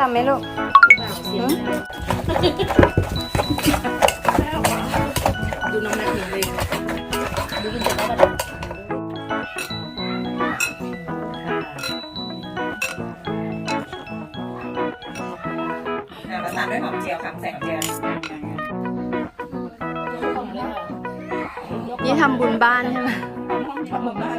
ตำไหมลูกหืมดูน้องแม็กหนึ่งเลยดูคุณจะได้ปะอ่าประสานด้วยหอมเจียวค่ะใส่หอมเจียวนี่ทำบุญบ้านใช่ไหมทำหมดบ้าน